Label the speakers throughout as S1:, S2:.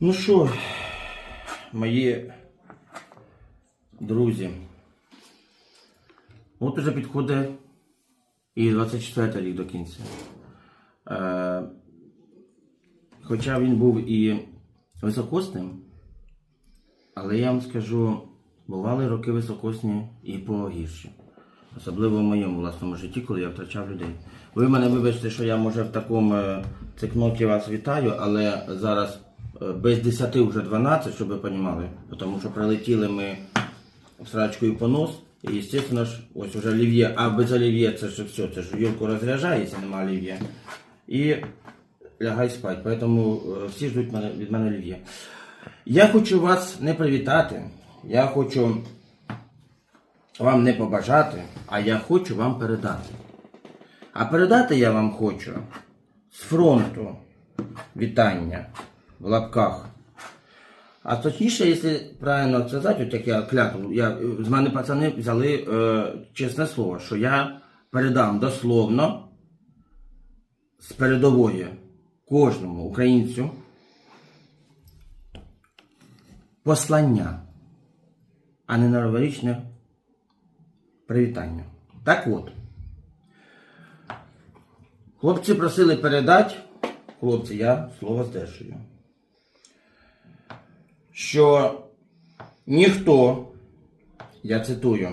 S1: Ну що, мої друзі, от уже підходить і 24 рік до кінця. Е, хоча він був і високосним, але я вам скажу, бували роки високосні і погірші. Особливо в моєму власному житті, коли я втрачав людей. Ви мене вибачте, що я може в такому е, цикноті вас вітаю, але зараз без 10 вже 12, щоб ви розуміли, тому що прилетіли ми з рачкою по нос, і, звісно ж, ось уже олів'є, а без олів'є це ж все, це ж Юрку розряджається, нема олів'є. І лягай спать. Поэтому е, всі ждуть від мене олів'є. Я хочу вас не привітати, я хочу вам не побажати, а я хочу вам передати. А передати я вам хочу з фронту вітання в лапках. А точніше, якщо правильно сказати, от як я клятву, я, з мене пацани взяли е, чесне слово, що я передам дословно з передової кожному українцю послання, а не новорічне привітання. Так от. Хлопці просили передати, хлопці, я слово здержую, що ніхто, я цитую,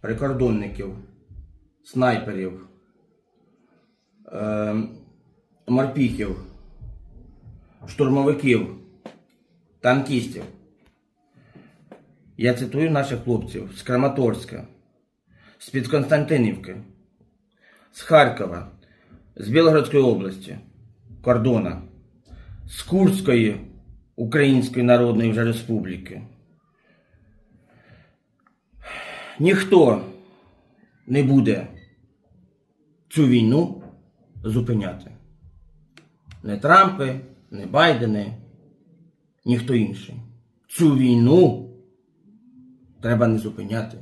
S1: прикордонників, снайперів, е, морпіхів, штурмовиків, танкістів. Я цитую наших хлопців з Краматорська, з-під Константинівки, з Харкова, з Білгородської області, кордона, з Курської Української Народної вже Республіки. Ніхто не буде цю війну зупиняти. Не Трампи, не Байдени, ніхто інший. Цю війну треба не зупиняти.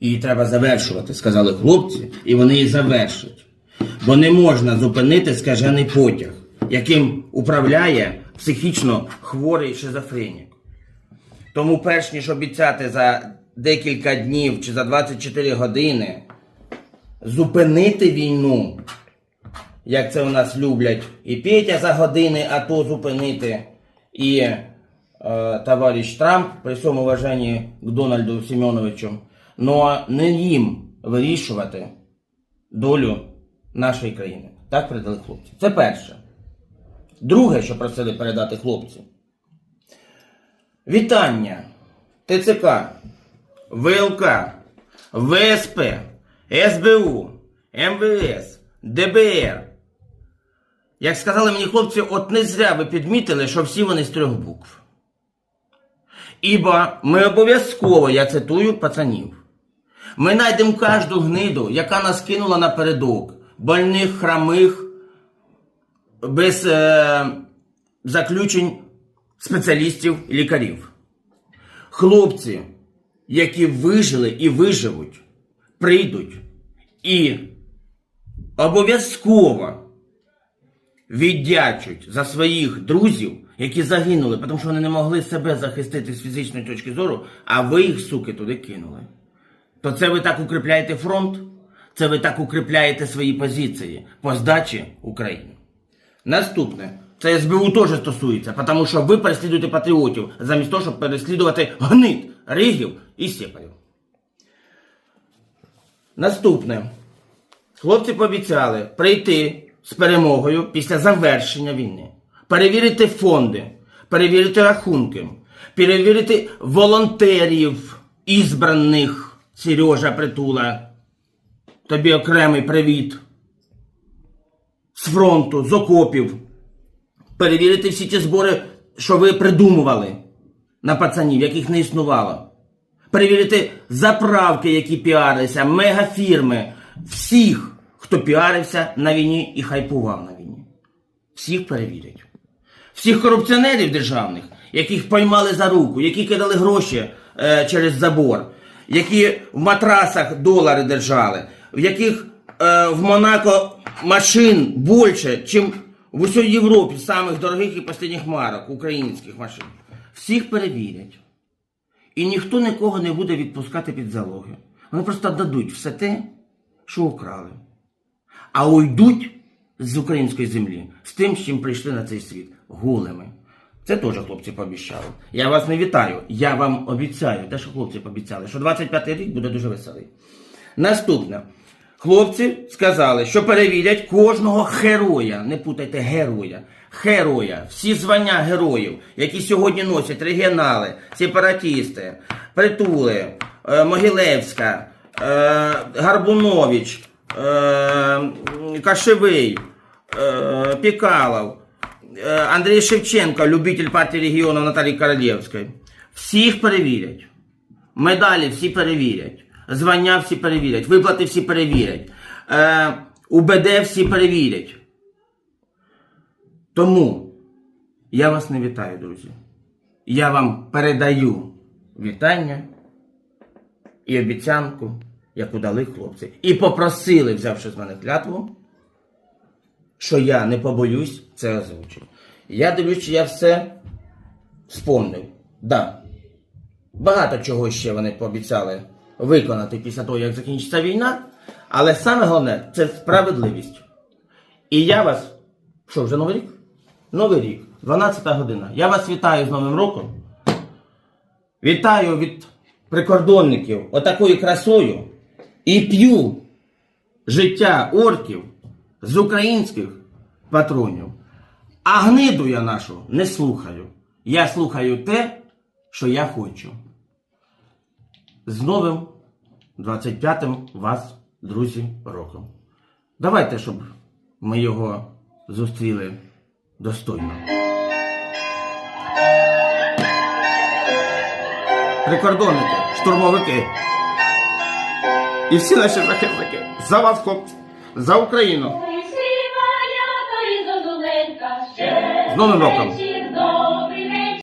S1: Її треба завершувати, сказали хлопці, і вони її завершать. Бо не можна зупинити скажений потяг, яким управляє психічно хворий шизофренік. Тому, перш ніж обіцяти за декілька днів чи за 24 години зупинити війну, як це у нас люблять, і Петя за години АТО зупинити, і е, товариш Трамп при всьому уваженні к Дональду Семеновичу, но не їм вирішувати долю нашої країни. Так передали хлопці. Це перше. Друге, що просили передати хлопці. Вітання ТЦК, ВЛК, ВСП, СБУ, МВС, ДБР. Як сказали мені хлопці, от не зря ви підмітили, що всі вони з трьох букв. Ібо ми обов'язково, я цитую пацанів, ми знайдемо кожну гниду, яка нас кинула напередок, больних, храмих, без е, заключень спеціалістів лікарів. Хлопці, які вижили і виживуть, прийдуть і обов'язково віддячуть за своїх друзів, які загинули, тому що вони не могли себе захистити з фізичної точки зору, а ви їх, суки, туди кинули. То це ви так укріпляєте фронт, це ви так укріпляєте свої позиції по здачі України. Наступне. Це СБУ теж стосується, тому що ви переслідуєте патріотів, замість того, щоб переслідувати гнит, ригів і сепарів. Наступне. Хлопці пообіцяли прийти з перемогою після завершення війни, перевірити фонди, перевірити рахунки, перевірити волонтерів, ізбраних Сережа Притула. Тобі окремий привіт. З фронту, з окопів. Перевірити всі ті збори, що ви придумували на пацанів, яких не існувало. Перевірити заправки, які піарилися, мегафірми, всіх, хто піарився на війні і хайпував на війні. Всіх перевірять. Всіх корупціонерів державних, яких поймали за руку, які кидали гроші е, через забор, які в матрасах долари держали, в яких е, в Монако машин більше, чим в усій Європі самих дорогих і останніх марок українських машин. Всіх перевірять. І ніхто нікого не буде відпускати під залоги. Вони просто дадуть все те, що украли. А уйдуть з української землі з тим, з чим прийшли на цей світ голими. Це теж хлопці пообіцяли. Я вас не вітаю. Я вам обіцяю, те, що хлопці пообіцяли, що 25-й рік буде дуже веселий. Наступне. Хлопці сказали, що перевірять кожного героя. Не путайте героя. Героя. Всі звання героїв, які сьогодні носять регіонали, сепаратісти, Притули, е, Могилевська, е, Гарбунович, е, Кашевий, Пікалов, Андрій Шевченко, любитель партії регіону Наталії Королєвської. Всіх перевірять. Медалі всі перевірять. Звання всі перевірять. Виплати всі перевірять. Е, УБД всі перевірять. Тому я вас не вітаю, друзі. Я вам передаю вітання і обіцянку, яку дали хлопці. І попросили, взявши з мене клятву, що я не побоюсь це озвучити. Я дивлюсь, що я все спомнив. Да. Багато чого ще вони пообіцяли виконати після того, як закінчиться війна. Але саме головне це справедливість. І я вас. Що, вже новий рік? Новий рік, 12 година. Я вас вітаю з Новим роком. Вітаю від прикордонників отакою красою і п'ю життя орків з українських патронів. А гниду я нашу не слухаю. Я слухаю те, що я хочу. З новим 25-м вас, друзі, роком. Давайте, щоб ми його зустріли достойно. Прикордонники, штурмовики. І всі наші захисники. За вас, хлопці, за Україну. З Новим роком!